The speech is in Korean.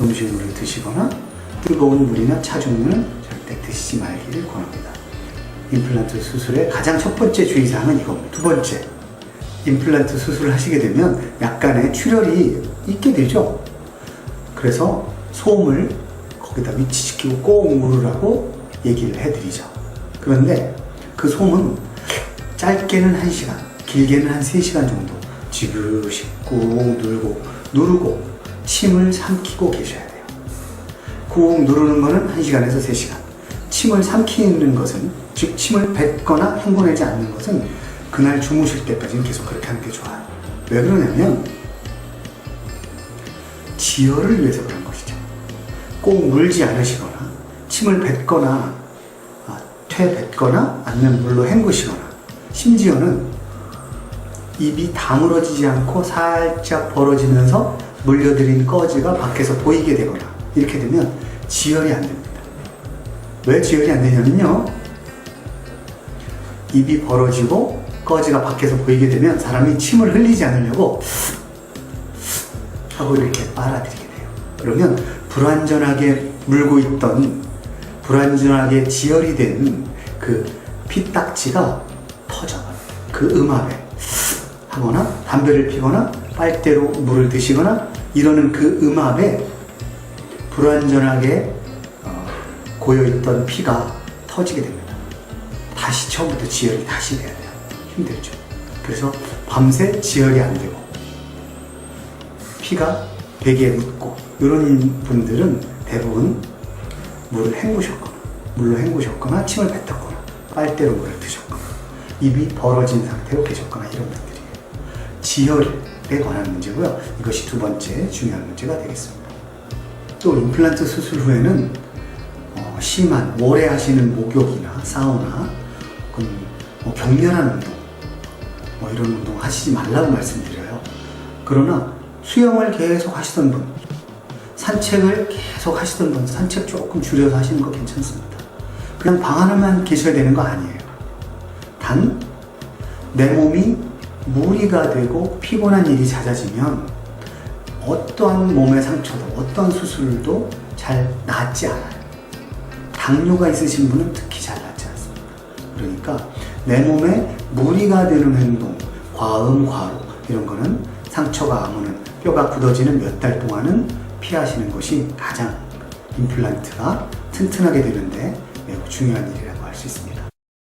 음식물을 드시거나 뜨거운 물이나 차 종류는 절대 드시지 말기를 권합니다. 임플란트 수술의 가장 첫 번째 주의사항은 이겁니다. 두 번째, 임플란트 수술을 하시게 되면 약간의 출혈이 있게 되죠. 그래서 소음을 거기다 위치시키고 꼭 물으라고 얘기를 해드리죠. 그런데 그 소음은 짧게는 1시간, 길게는 한 3시간 정도 지그시 꾹 누르고 누르고 침을 삼키고 계셔야 돼요. 꾹 누르는 거는 1시간에서 3시간. 침을 삼키는 것은 즉 침을 뱉거나 헹궈내지 않는 것은 그날 주무실 때까지는 계속 그렇게 하는 게 좋아요. 왜 그러냐면 지혈을 위해서 그런 것이죠. 꼭 물지 않으시거나 침을 뱉거나 아, 퇴 뱉거나 아니면 물로 헹구시거나 심지어는 입이 다물어지지 않고 살짝 벌어지면서 물려들인 꺼지가 밖에서 보이게 되거나 이렇게 되면 지혈이 안 됩니다. 왜 지혈이 안 되냐면요. 입이 벌어지고 꺼지가 밖에서 보이게 되면 사람이 침을 흘리지 않으려고 하고 이렇게 빨아들이게 돼요. 그러면 불완전하게 물고 있던 불완전하게 지혈이 된 그 피딱지가 터져버려요. 그 음압에 하거나 담배를 피거나 빨대로 물을 드시거나 이러는 그 음압에 불완전하게 어, 고여있던 피가 터지게 됩니다. 다시 처음부터 지혈이 다시 돼야 돼요. 힘들죠. 그래서 밤새 지혈이 안 되고 피가 베개에 묻고 이런 분들은 대부분 물을 헹구셨거나 물로 헹구셨거나 침을 뱉었거나 빨대로 물을 드셨거나 입이 벌어진 상태로 계셨거나 이런 분들이에요. 지혈에 관한 문제고요. 이것이 두 번째 중요한 문제가 되겠습니다. 또 임플란트 수술 후에는 어, 심한 오래 하시는 목욕이나 사우나, 혹은 뭐 격렬한 운동, 뭐 이런 운동 하시지 말라고 말씀드려요. 그러나 수영을 계속 하시던 분, 산책을 계속 하시던 분, 산책 조금 줄여서 하시는 거 괜찮습니다. 그냥 방 안에만 계셔야 되는 거 아니에요. 단, 내 몸이 무리가 되고 피곤한 일이 잦아지면 어떠한 몸의 상처도, 어떤 수술도 잘 낫지 않아요. 당뇨가 있으신 분은 특히 잘 낫지 않습니다. 그러니까 내 몸에 무리가 되는 행동, 과음, 과로 이런 거는 상처가 아무는 뼈가 굳어지는 몇 달 동안은 피하시는 것이 가장 임플란트가 튼튼하게 되는데 매우 중요한 일이라고 할 수 있습니다.